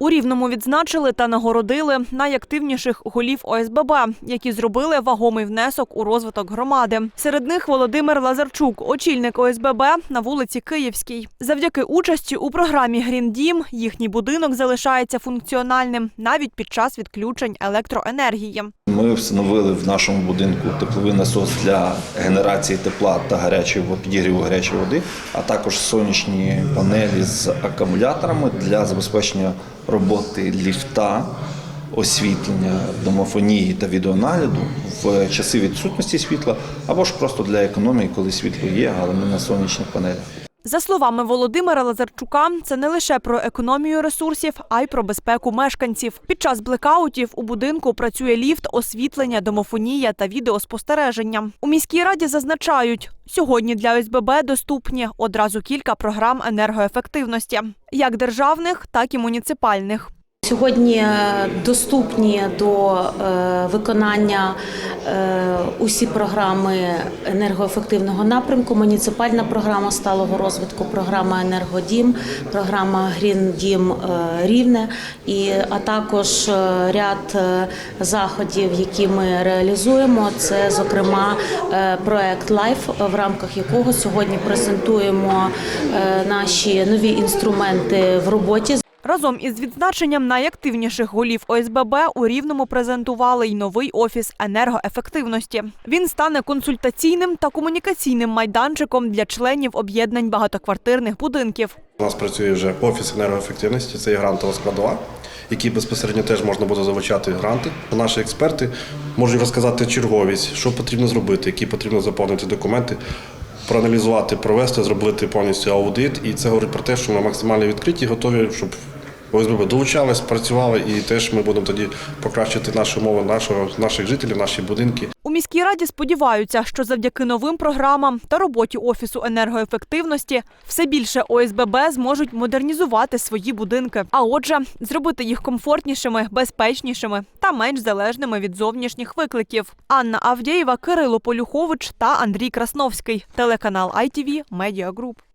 У Рівному відзначили та нагородили найактивніших голів ОСББ, які зробили вагомий внесок у розвиток громади. Серед них Володимир Лазарчук, очільник ОСББ на вулиці Київській. Завдяки участі у програмі Грін Дім їхній будинок залишається функціональним навіть під час відключень електроенергії. Ми встановили в нашому будинку тепловий насос для генерації тепла та гарячої підігріву гарячої води, а також сонячні панелі з акумуляторами для забезпечення роботи ліфта, освітлення, домофонії та відеонагляду в часи відсутності світла, або ж просто для економії, коли світло є, але не на сонячних панелях. За словами Володимира Лазарчука, це не лише про економію ресурсів, а й про безпеку мешканців. Під час блекаутів у будинку працює ліфт, освітлення, домофонія та відеоспостереження. У міській раді зазначають, сьогодні для ОСББ доступні одразу кілька програм енергоефективності, як державних, так і муніципальних. Сьогодні е, доступні до е, виконання е, усі програми енергоефективного напрямку. Муніципальна програма сталого розвитку, програма Енергодім, програма Грін Дім Рівне, і а також ряд заходів, які ми реалізуємо. Це зокрема проект Лайф, в рамках якого сьогодні презентуємо наші нові інструменти в роботі. Разом із відзначенням найактивніших голів ОСББ у Рівному презентували й новий офіс енергоефективності. Він стане консультаційним та комунікаційним майданчиком для членів об'єднань багатоквартирних будинків. У нас працює вже офіс енергоефективності, це є грантова складова, який безпосередньо теж можна буде залучати гранти. Наші експерти можуть розказати черговість, що потрібно зробити, які потрібно заповнити документи, проаналізувати, провести, зробити повністю аудит. І це говорить про те, що ми максимально відкриті, готові, щоб ОСББ долучались, працювали, і теж ми будемо тоді покращити наші умови нашого, наших жителів, наші будинки. У міській раді сподіваються, що завдяки новим програмам та роботі офісу енергоефективності все більше ОСББ зможуть модернізувати свої будинки, а отже, зробити їх комфортнішими, безпечнішими та менш залежними від зовнішніх викликів. Анна Авдєєва, Кирило Полюхович та Андрій Красновський. Телеканал ITV Media Group.